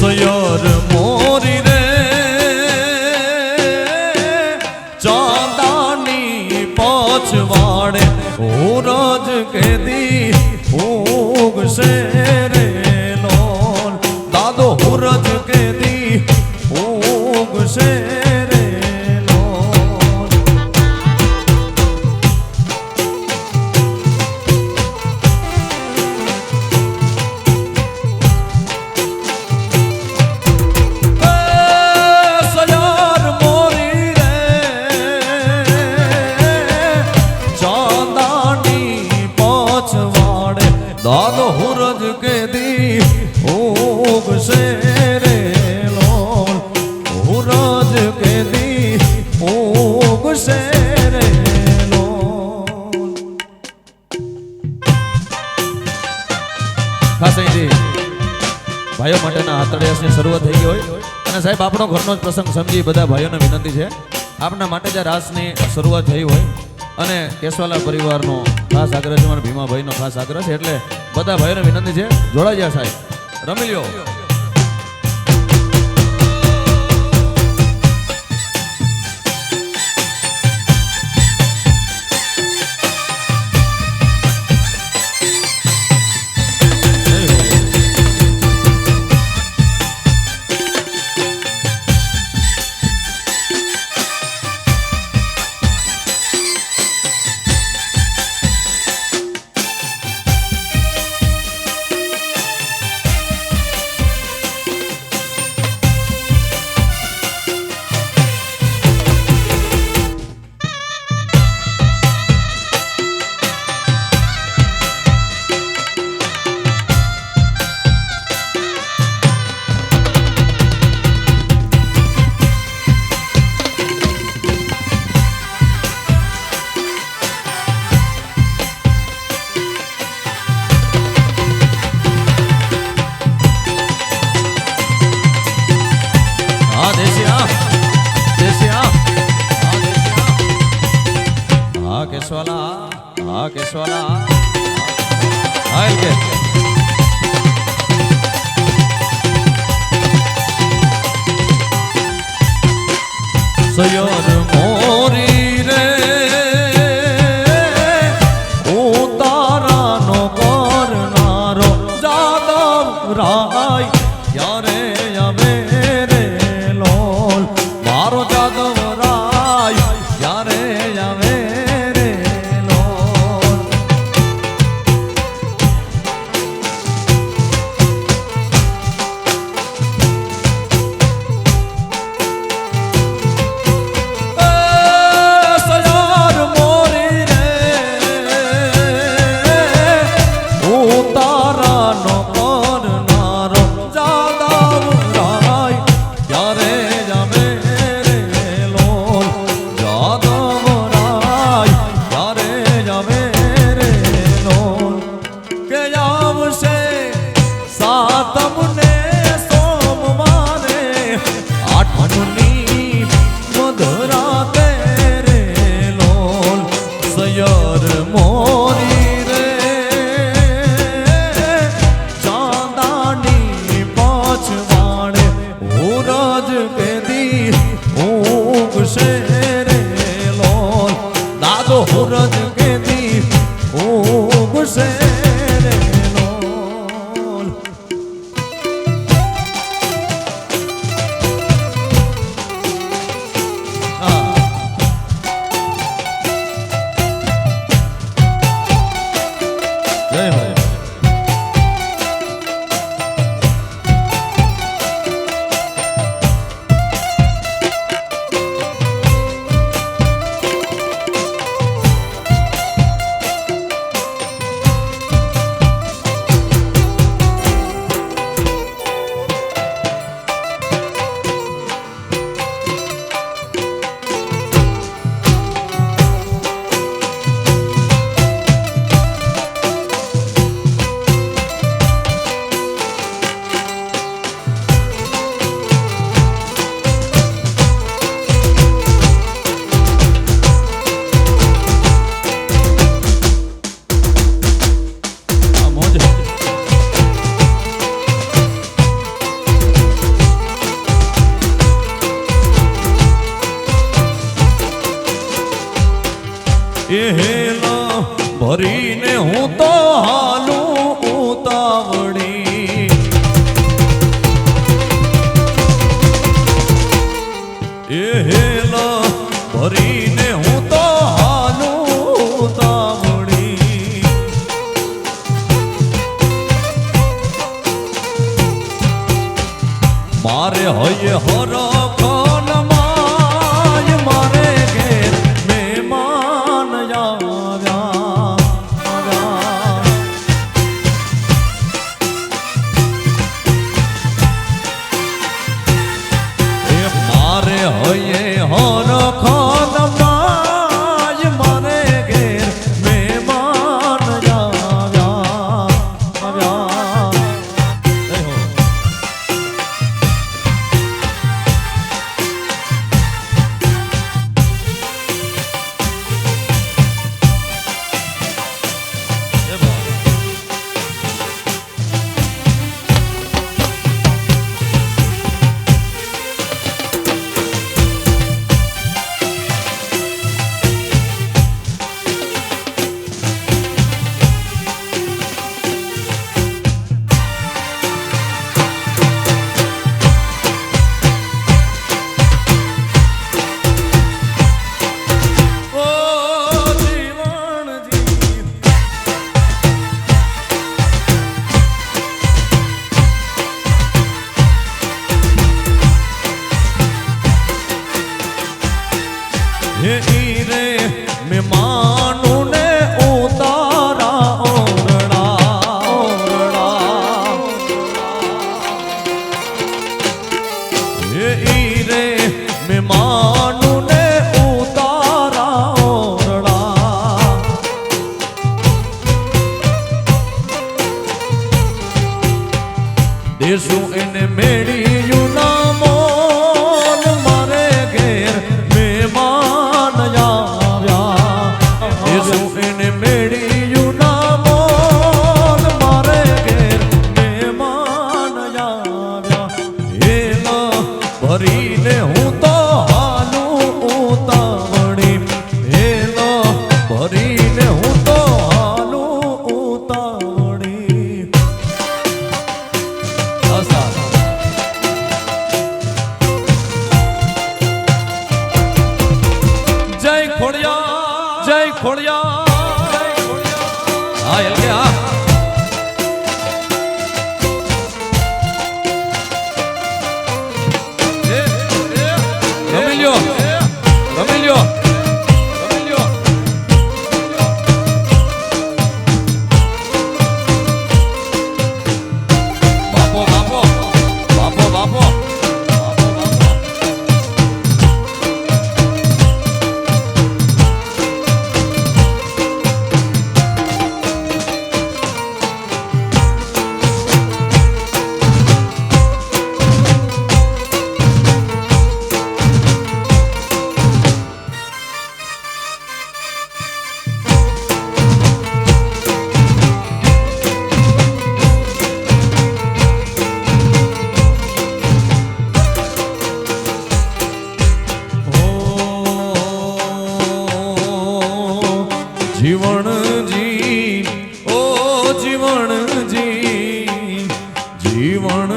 સયર મોરી રે ચાંદાની પછવાડે ઓરજ કેદી ઉગશે રે. સાહેબ, આપણો ઘરનો જ પ્રસંગ સમજી બધા ભાઈઓને વિનંતી છે. આપના માટે જ આ રાસની શરૂઆત થઈ હોય અને કેશવાલા પરિવારનો ખાસ આગ્રહ છે મારા ભીમાભાઈનો ખાસ આગ્રહ છે, એટલે બધા ભાઈઓને વિનંતી છે. જોડાઈ જાય સાહેબ. રમી લ્યો. કેશવાલા, હા હા કેશવાલા. હા હા કે. સયર મોરી રે, ઉતારાનો કરનારો જાદવ રાય, યારે એ ભરીને હું તો હાલું ઉતાવળી. એ હેલા ભરીને હું તો હાલું ઉતાવળી. મારે હોય હરા şiire mi ਖੁੱਲ ਜਾ ஜீவன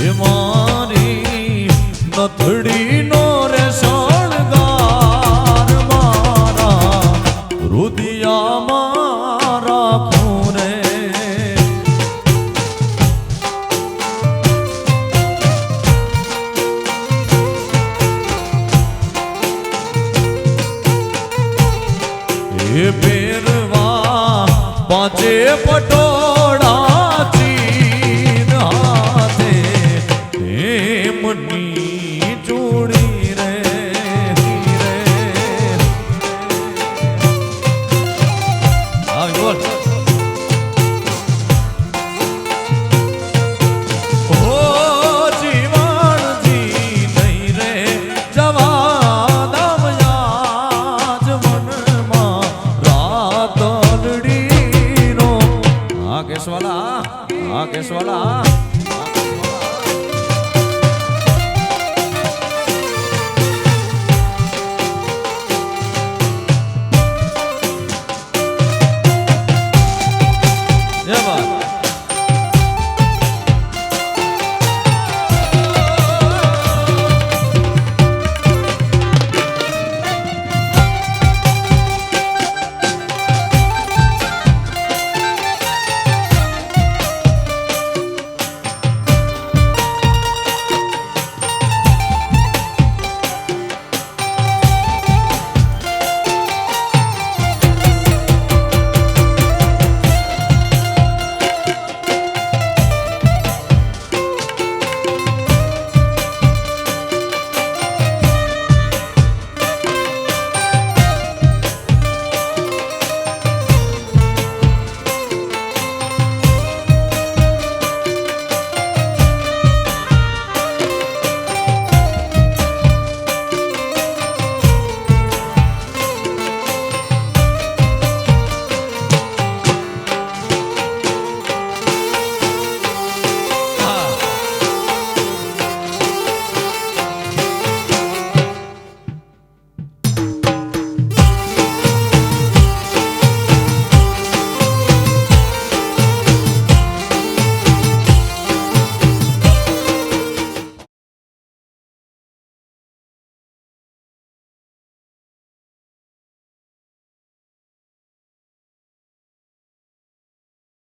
એ મારી નથડી નો રે શણગાર મારા રુદિયામાં રાખું એ પહેરવા પાંચે પટો